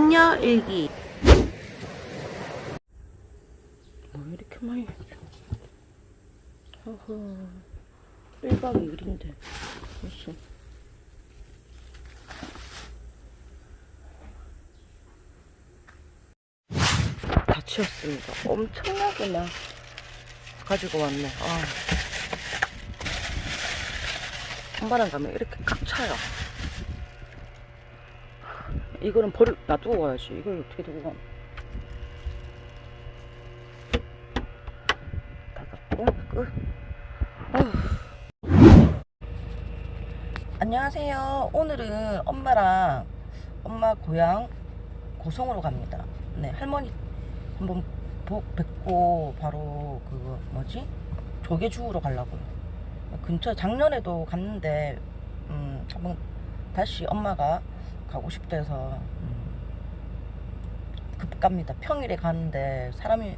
안녕 일기. 뭐 이렇게 많이 허허. 1박 2일인데. 무슨. 다 치웠습니다. 엄청나게 막 가지고 왔네. 아. 한바람 가면 이렇게 꽉 차요 이거는 버리 놔두고 가야지. 이걸 어떻게 두고 가? 닫았고 끝. 안녕하세요. 오늘은 엄마랑 엄마 고향 고성으로 갑니다. 네 할머니 한번 보- 뵙고 바로 그 뭐지? 조개 주우러 가려고요. 근처 작년에도 갔는데 음 한번 다시 엄마가 가고 싶대서 음, 급 갑니다. 평일에 가는데 사람이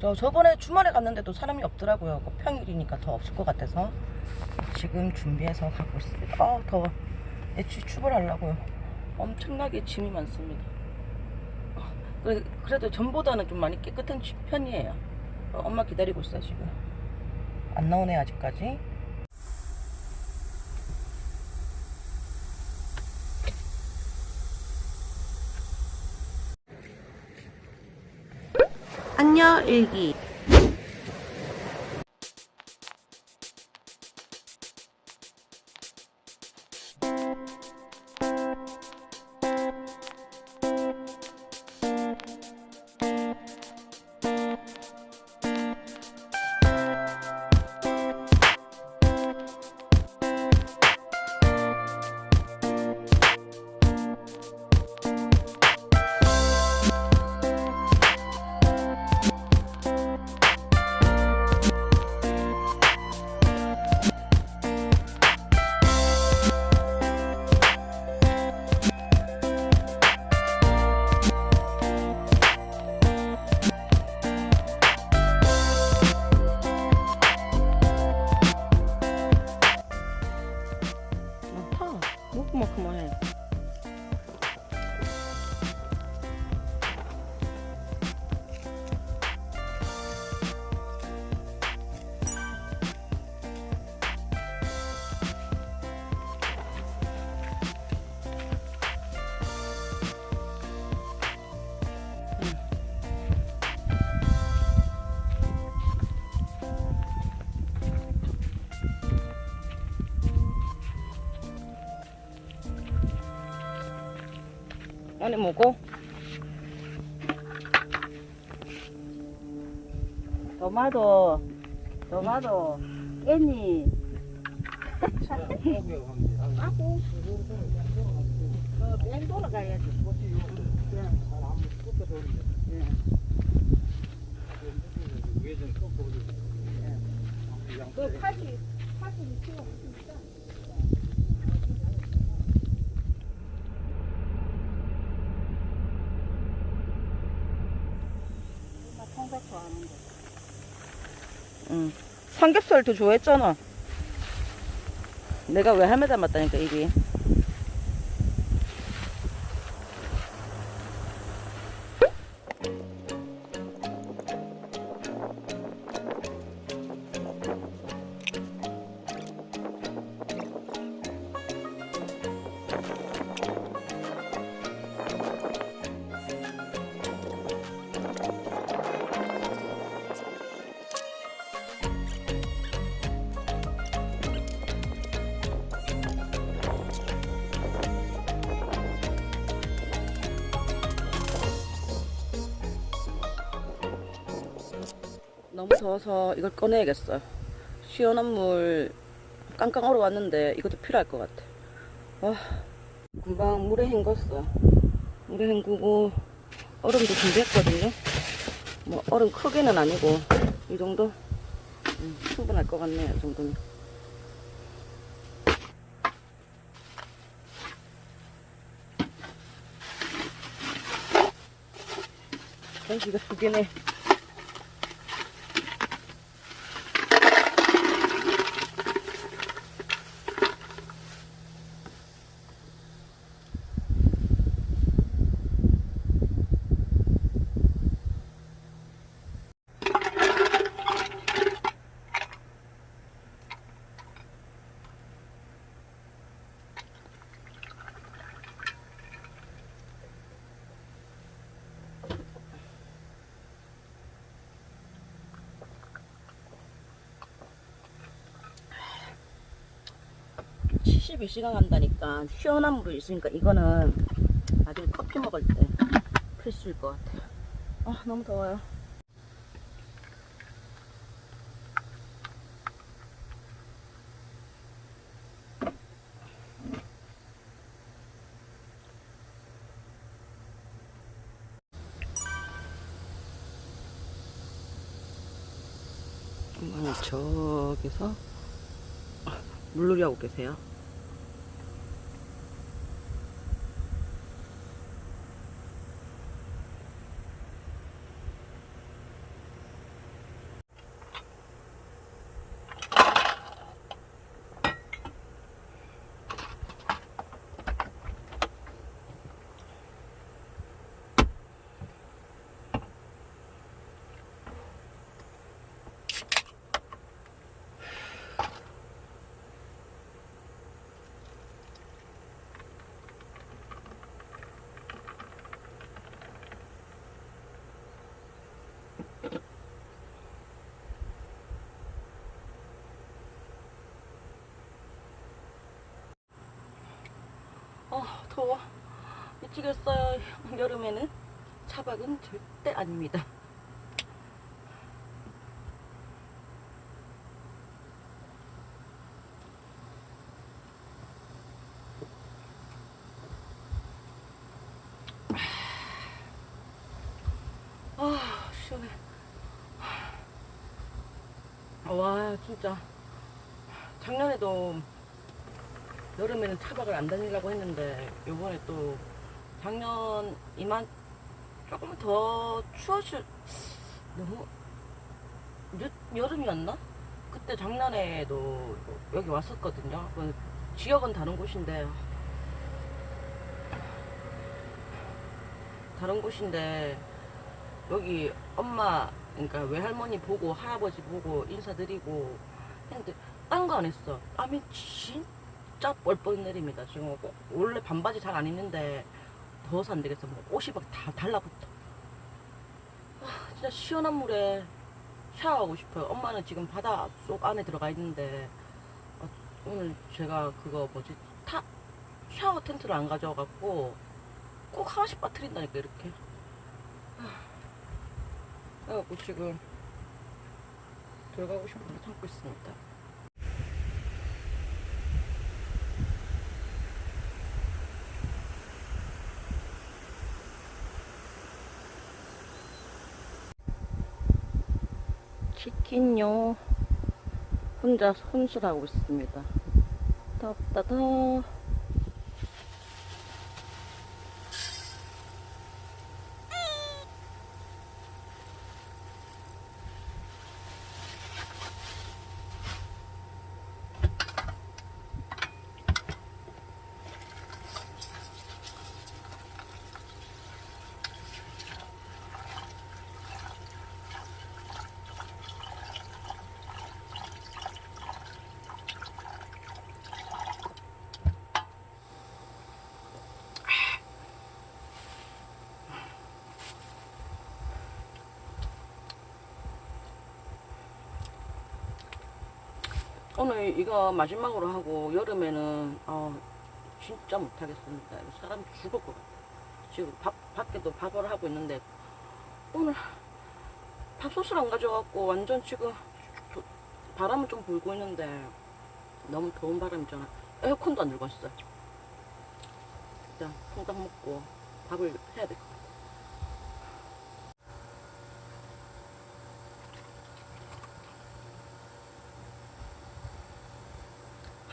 저 저번에 주말에 갔는데도 사람이 없더라고요. 그 평일이니까 더 없을 것 같아서 지금 준비해서 가고 있습니다. 아 더워. 애취 출발하려고요. 엄청나게 짐이 많습니다. 그래- 그래도 전보다는 좀 많이 깨끗한 지- 편이에요. 어, 엄마 기다리고 있어 지금. 안 나오네 아직까지. 안녕 일기 먹고만 오늘 뭐고? 도마도, 도마도, 깻잎. 아고. 그뺑 돌아가야지. 그 80, 82kg. 좋아하는데. 응. 삼겹살 더 좋아했잖아. 내가 왜 할매 닮았다니까, 이게. 너무 더워서 이걸 꺼내야겠어요. 시원한 물 깡깡 얼어왔는데 이것도 필요할 것 같아. 와, 금방 물에 헹궜어. 물에 헹구고 얼음도 준비했거든요. 뭐 얼음 크기는 아니고 이 정도 음, 충분할 것 같네요. 이 정도면. 전기가 두 개네. 40여 시간 간다니까 시원한 물이 있으니까 이거는 나중에 커피 먹을 때 필수일 것 같아요. 아 너무 더워요. 저기서 물놀이 하고 계세요. 아 더워. 미치겠어요. 여름에는 차박은 절대 아닙니다. 아 시원해. 와 진짜. 작년에도 여름에는 차박을 안 다니려고 했는데 요번에 또 작년 이만 조금 더 추워질 너무 늦, 여름이었나? 그때 작년에도 여기 왔었거든요. 그 지역은 다른 곳인데 다른 곳인데 여기 엄마 그러니까 외할머니 보고 할아버지 보고 인사드리고 했는데 딴 거 안 했어. 땀이 진 짜 뻘뻘 내립니다. 지금 뭐 원래 반바지 잘 안 입는데 더워서 안 되겠어. 뭐 옷이 막 다 달라붙어. 아, 진짜 시원한 물에 샤워하고 싶어요. 엄마는 지금 바다 속 안에 들어가 있는데 어, 오늘 제가 그거 뭐지 타 샤워 텐트를 안 가져와갖고 꼭 하나씩 빠뜨린다니까 이렇게. 아, 그래갖고 지금 들어가고 싶은데 참고 있습니다. 치킨요 혼자 손질하고 있습니다. 덥다다. 오늘 이거 마지막으로 하고 여름에는 어, 진짜 못하겠습니다. 사람 죽을 것 같아요. 지금 밥, 밖에도 밥을 하고 있는데 오늘 밥솥을 안 가져갖고 완전 지금 도- 바람은 좀 불고 있는데 너무 더운 바람이잖아. 에어컨도 안 들고 왔어요. 일단 통닭 먹고 밥을 해야 될 것 같아요.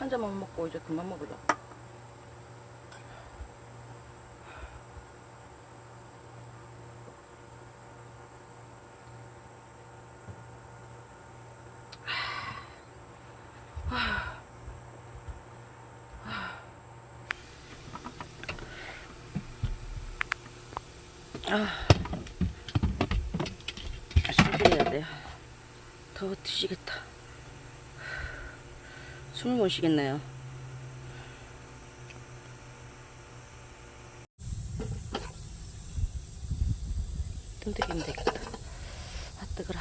한 잔만 먹고 이제 그만 먹으려. 아, 보시겠네요. 뜸들이면 되겠다. 아, 뜨거라.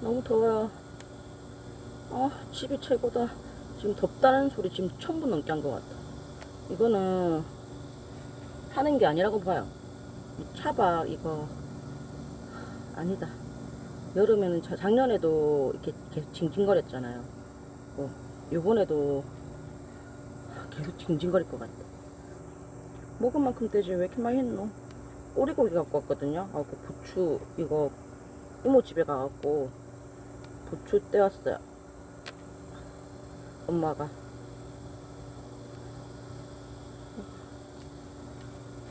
너무 더워요. 아, 집이 최고다. 지금 덥다는 소리 지금 천분 넘게 한 것 같아. 이거는 하는 게 아니라고 봐요. 이 차박 이거 아니다. 여름에는 자- 작년에도 이렇게, 이렇게 징징거렸잖아요. 뭐 요번에도 계속 징징거릴 것 같아. 먹은 만큼 떼지 왜 이렇게 많이 했노? 오리고기 갖고 왔거든요. 아, 그 부추 이거 이모 집에 가갖고 부추 떼왔어요. 엄마가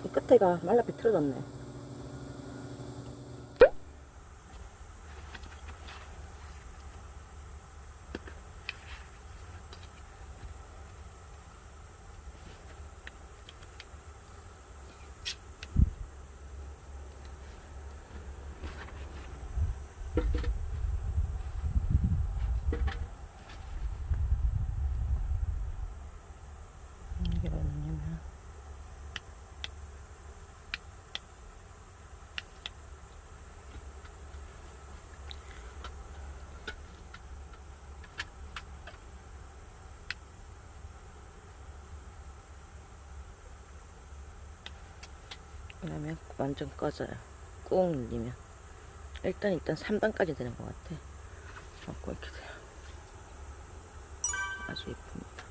이 끝에가 말라 비틀어졌네. 이게 뭐냐면 그러면 완전 꺼져요. 꾹 눌리면 일단 일단 3단까지 되는 것 같아. 갖고 이렇게 돼요. 아주 예쁩니다.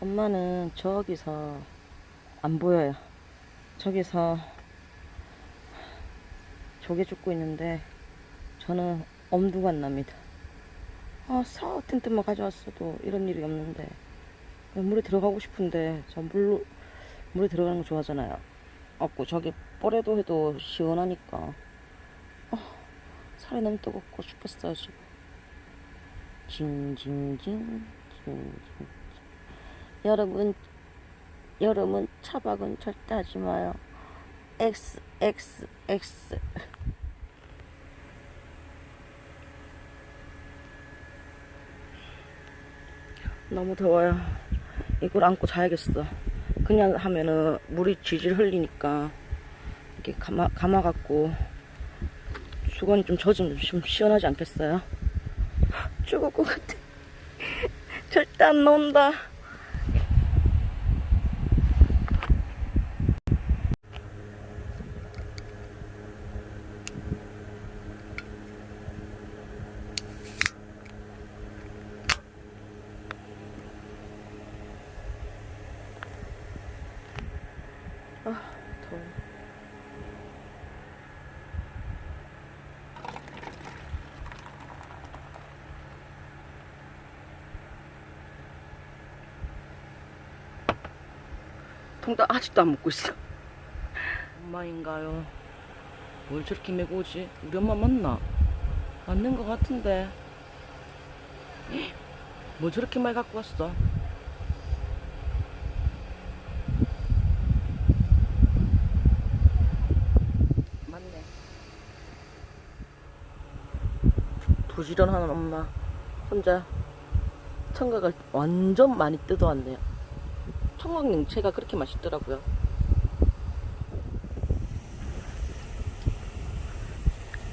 엄마는 저기서 안 보여요. 저기서 조개 줍고 있는데 저는 엄두가 안 납니다. 아, 사 같은 뜻만 가져왔어도 이런 일이 없는데 물에 들어가고 싶은데 저 물로 물에 들어가는 거 좋아하잖아요. 없고 저기 뽀래도 해도 시원하니까 아, 살이 너무 뜨겁고 죽겠어요 지금. 징징징 징징 여러분 여름은 차박은 절대 하지 마요. X X X 너무 더워요. 이걸 안고 자야겠어. 그냥 하면은 물이 질질 흘리니까 이렇게 감아 감아 갖고 수건이 좀 젖으면 좀 시원하지 않겠어요? 죽을 것 같아. 절대 안 나온다. 아, 더워. 통닭 아직도 안 먹고 있어. 엄마인가요? 뭘 저렇게 메고 오지? 우리 엄마 맞나? 맞는 것 같은데. 뭐 저렇게 많이 갖고 왔어? 맞네. 부지런한 엄마 혼자 청각을 완전 많이 뜯어왔네요. 청각 냉채가 그렇게 맛있더라고요.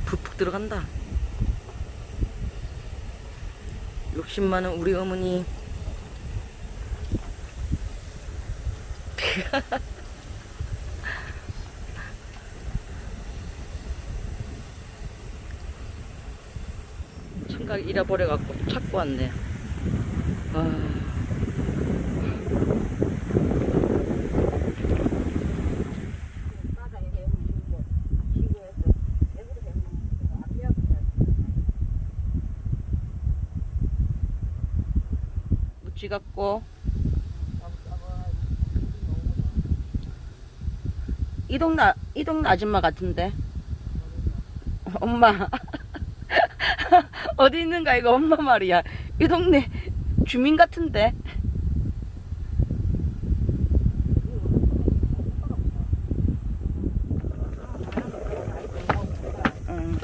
푹푹 들어간다. 욕심 많은 우리 어머니. 청각 잃어버려갖고 찾고 왔네. 아. 바닥에 해먹고 시골에서 애들 해먹고 안 배웠어요. 무치 갖고. 이 동네 이 동네 아줌마 같은데. 엄마. 어디 있는가 이거 엄마 말이야. 이 동네 주민 같은데. 응.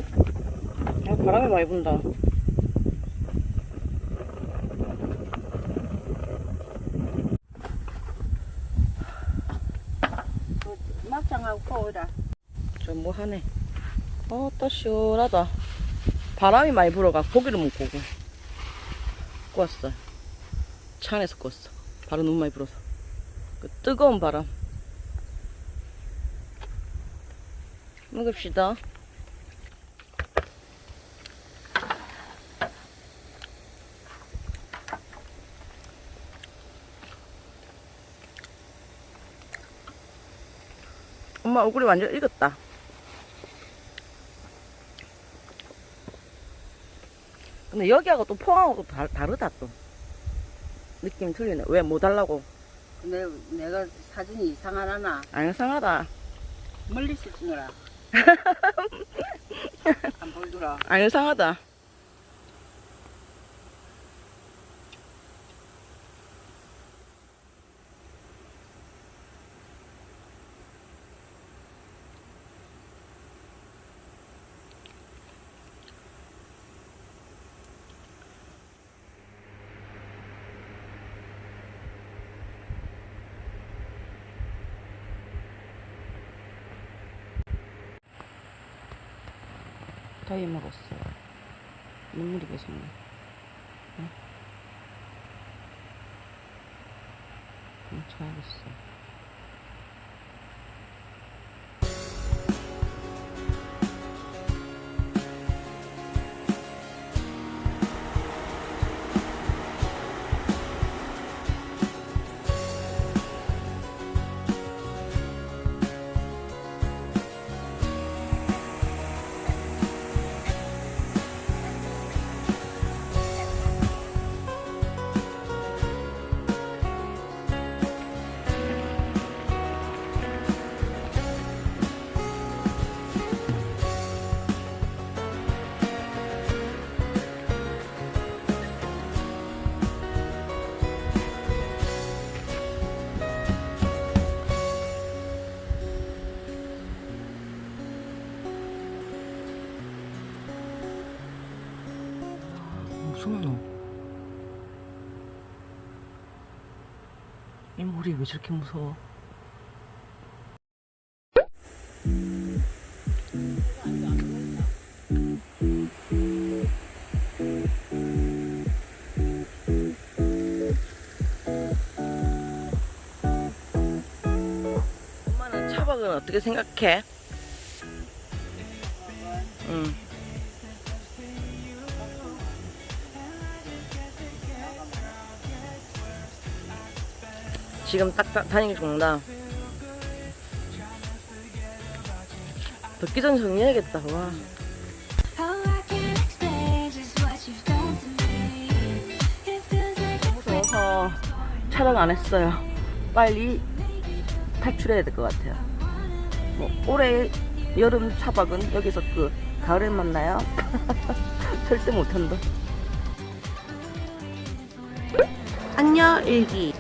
아, 바람이 많이 분다 막장 하고. 좀뭐 하네. 어, 또 시원하다. 바람이 많이 불어가 고기를 못 구고. 구웠어. 차 안에서 구웠어. 바로 너무 많이 불어서. 그 뜨거운 바람. 먹읍시다. 엄마 얼굴이 완전 익었다. 근데 여기하고 또 포항하고 또 다, 다르다 또. 느낌 틀리네. 왜 뭐 달라고? 내, 내가 사진이 이상하나? 안 이상하다. 멀리서 찍어라. 안 보이더라. 안 이상하다. 더위 먹었어. 눈물이 계속 나. 응? 응, 자야겠어. 놈? 이 머리 왜 저렇게 무서워? 엄마는 차박은 어떻게 생각해? 지금 딱 다- 다니기 좋나? 덥기 전에 정리해야겠다. 와. 무서워서 촬영 안 했어요. 빨리 탈출해야 될 것 같아요. 뭐 올해 여름 차박은 여기서 끝. 가을에 만나요. 절대 못한다. 안녕 일기.